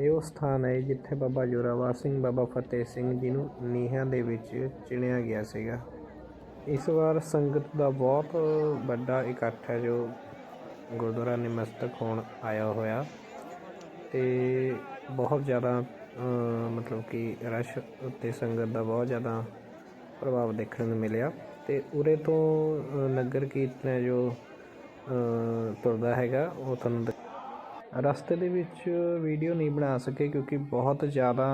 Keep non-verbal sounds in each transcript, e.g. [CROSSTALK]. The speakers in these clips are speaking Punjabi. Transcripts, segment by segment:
ਇਹ ਉਹ ਸਥਾਨ ਹੈ ਜਿੱਥੇ ਬਾਬਾ ਜੋਰਾਵਰ ਸਿੰਘ, ਬਾਬਾ ਫਤਿਹ ਸਿੰਘ ਜੀ ਨੂੰ ਨੀਹਾਂ ਦੇ ਵਿੱਚ ਚਿਣਿਆ ਗਿਆ ਸੀਗਾ। ਇਸ ਵਾਰ ਸੰਗਤ ਦਾ ਬਹੁਤ ਵੱਡਾ ਇਕੱਠ ਹੈ ਜੋ ਗੁਰਦੁਆਰਾ ਨਮਸਤਕ ਹੋਣ ਆਇਆ ਹੋਇਆ ਤੇ ਬਹੁਤ ਜ਼ਿਆਦਾ ਮਤਲਬ ਕਿ ਰਸ਼ ਉੱਤੇ ਸੰਗਤ ਦਾ ਬਹੁਤ ਜ਼ਿਆਦਾ ਪ੍ਰਭਾਵ ਦੇਖਣ ਨੂੰ ਮਿਲਿਆ ਤੇ ਉਰੇ ਤੋਂ ਨਗਰ ਕੀਰਤਨ ਹੈ ਜੋ ਤੁਰਦਾ ਹੈਗਾ, ਉਹ ਤੁਹਾਨੂੰ ਦ- ਰਸਤੇ ਦੇ ਵਿੱਚ ਵੀਡੀਓ ਨਹੀਂ ਬਣਾ ਸਕੇ ਕਿਉਂਕਿ ਬਹੁਤ ਜ਼ਿਆਦਾ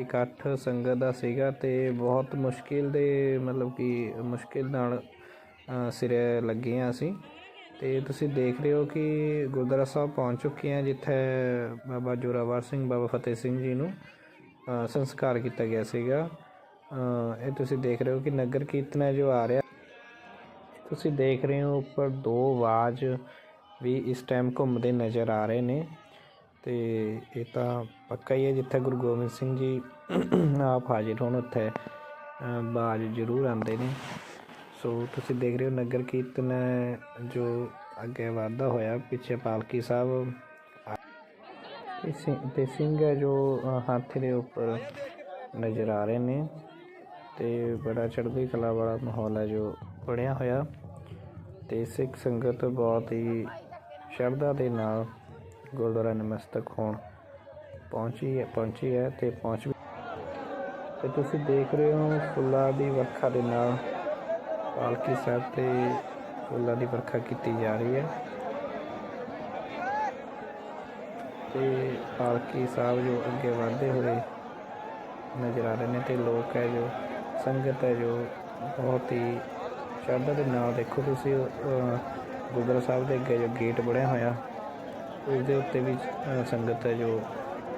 ਇਕੱਠ ਸੰਗਤ ਦਾ ਸੀਗਾ ਤੇ ਬਹੁਤ ਮੁਸ਼ਕਿਲ ਦੇ ਮਤਲਬ ਕਿ ਮੁਸ਼ਕਿਲ ਨਾਲ ਸਿਰੇ ਲੱਗੇ ਹਾਂ ਅਸੀਂ। ਤੇ ਤੁਸੀਂ ਦੇਖ ਰਹੇ ਹੋ ਕਿ ਗੁਰਦੁਆਰਾ ਸਾਹਿਬ ਪਹੁੰਚ ਚੁੱਕੇ ਹਾਂ, ਜਿੱਥੇ ਬਾਬਾ ਜੋਰਾਵਰ ਸਿੰਘ, ਬਾਬਾ ਫਤਿਹ ਸਿੰਘ ਜੀ ਨੂੰ ਸੰਸਕਾਰ ਕੀਤਾ ਗਿਆ ਸੀਗਾ। ਇਹ ਤੁਸੀਂ ਦੇਖ ਰਹੇ ਹੋ ਕਿ ਨਗਰ ਕੀਰਤਨ ਹੈ ਜੋ ਆ ਰਿਹਾ। ਤੁਸੀਂ ਦੇਖ ਰਹੇ ਹੋ ਉੱਪਰ ਦੋ ਆਵਾਜ਼ ਵੀ ਇਸ ਟਾਈਮ ਘੁੰਮਦੇ ਨਜ਼ਰ ਆ ਰਹੇ ਨੇ। ਤੇ ਇਹ ਤਾਂ ਪੱਕਾ ਹੀ ਹੈ ਜਿੱਥੇ ਗੁਰੂ ਗੋਬਿੰਦ ਸਿੰਘ ਜੀ [CLEARS THROAT] ਆਪ ਹਾਜ਼ਰ ਹੋਣ ਉੱਥੇ ਬਾਜ਼ ਜ਼ਰੂਰ ਆਉਂਦੇ ਨੇ। ਸੋ ਤੁਸੀਂ ਦੇਖ ਰਹੇ ਹੋ ਨਗਰ ਕੀਰਤਨ ਜੋ ਅੱਗੇ ਵਧਦਾ ਹੋਇਆ ਪਿੱਛੇ ਪਾਲਕੀ ਸਾਹਿਬ। ਤੇ ਸਿੰਘ- ਹੈ ਜੋ ਅ, ਹਾਥੀ ਦੇ ਉੱਪਰ ਨਜ਼ਰ ਆ ਰਹੇ ਨੇ। ਤੇ ਬੜਾ ਚੜ੍ਹਦੀ ਕਲਾ ਵਾਲਾ ਮਾਹੌਲ ਹੈ ਜੋ ਬਣਿਆ ਹੋਇਆ। ਤੇ ਸਿੱਖ ਸੰਗਤ ਬਹੁਤ ਹੀ ਸ਼ਰਧਾ ਦੇ ਨਾਲ ਗੁਰਦੁਆਰਾ ਨਮਸਤਕ ਹੋਣ ਪਹੁੰਚੀ ਹੈ ਪਹੁੰਚੀ ਹੈ ਤੇ ਪਹੁੰਚ ਵੀ ਤੇ ਤੁਸੀਂ ਦੇਖ ਰਹੇ ਹੋ ਫੁੱਲਾਂ ਦੀ ਵਰਖਾ ਦੇ ਨਾਲ ਪਾਲਕੀ ਸਾਹਿਬ ਤੇ ਫੁੱਲਾਂ ਦੀ ਵਰਖਾ ਕੀਤੀ ਜਾ ਰਹੀ ਹੈ। ਤੇ ਪਾਲਕੀ ਸਾਹਿਬ ਜੋ ਅੱਗੇ ਵਧਦੇ ਹੋਏ ਨਜ਼ਰ ਆ ਰਹੇ ਨੇ ਤੇ ਲੋਕ ਹੈ ਜੋ, ਸੰਗਤ ਹੈ ਜੋ ਬਹੁਤ ਹੀ ਸ਼ਰਧਾ ਦੇ ਨਾਲ ਦੇਖੋ ਤੁਸੀਂ ਅਹ, ਗੁਰਦੁਆਰਾ ਸਾਹਿਬ ਦੇ ਅੱਗੇ ਜੋ ਗੇਟ ਬਣਿਆ ਹੋਇਆ ਉਸ ਦੇ ਉੱਤੇ ਵੀ ਸੰਗਤ ਹੈ ਜੋ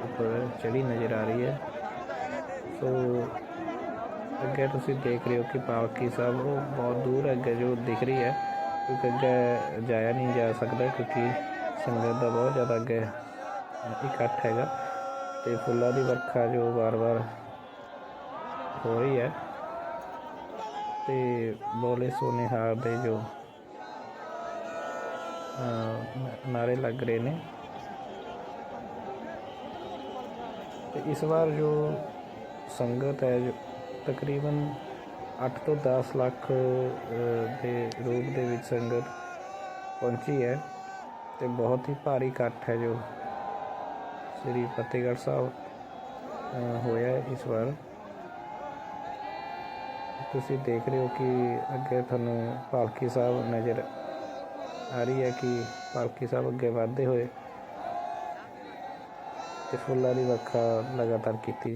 ਉੱਪਰ ਚੜੀ ਨਜ਼ਰ ਆ ਰਹੀ ਹੈ। ਸੋ ਅੱਗੇ ਤੁਸੀਂ ਦੇਖ ਰਹੇ ਹੋ ਕਿ ਪਾਲਕੀ ਸਾਹਿਬ ਉਹ ਬਹੁਤ ਦੂਰ ਅੱਗੇ ਜੋ ਦਿਖ ਰਹੀ ਹੈ ਕਿਉਂਕਿ ਅੱਗੇ ਜਾਇਆ ਨਹੀਂ ਜਾ ਸਕਦਾ ਕਿਉਂਕਿ ਸੰਗਤ ਦਾ ਬਹੁਤ ਜ਼ਿਆਦਾ ਅੱਗੇ ਇਕੱਠ ਹੈਗਾ। ਤੇ ਫੁੱਲਾਂ ਦੀ ਵਰਖਾ ਜੋ ਵਾਰ-ਵਾਰ ਹੋ ਰਹੀ ਹੈ। ਤੇ ਬੋਲੇ ਸੋਨੇਹਾਰ ਦੇ ਜੋ ਅਹ, ਨਾਰੇ ਲੱਗ ਰਹੇ ਨੇ। ਤੇ ਇਸ ਵਾਰ ਜੋ ਸੰਗਤ ਹੈ ਜੋ ਤਕਰੀਬਨ 8 ਤੋਂ 10 ਲੱਖ ਦੇ ਰੂਪ ਦੇ ਵਿੱਚ ਸੰਗਤ ਪਹੁੰਚੀ ਹੈ ਤੇ ਬਹੁਤ ਹੀ ਭਾਰੀ ਇਕੱਠ ਹੈ ਜੋ ਸ੍ਰੀ ਫਤਿਹਗੜ੍ਹ ਸਾਹਿਬ ਹੋਇਆ ਇਸ ਵਾਰ। ਤੁਸੀਂ ਦੇਖ ਰਹੇ ਹੋ ਕਿ ਅੱਗੇ ਤੁਹਾਨੂੰ ਪਾਲਕੀ ਸਾਹਿਬ ਨਜ਼ਰ ਆ ਰਹੀ ਹੈ ਕਿ ਪਾਲਕੀ ਸਾਹਿਬ ਅੱਗੇ ਵਧਦੇ ਹੋਏ ਤੇ ਫੁੱਲਾਂ ਦੀ ਵਰਖਾ ਲਗਾਤਾਰ ਕੀਤੀ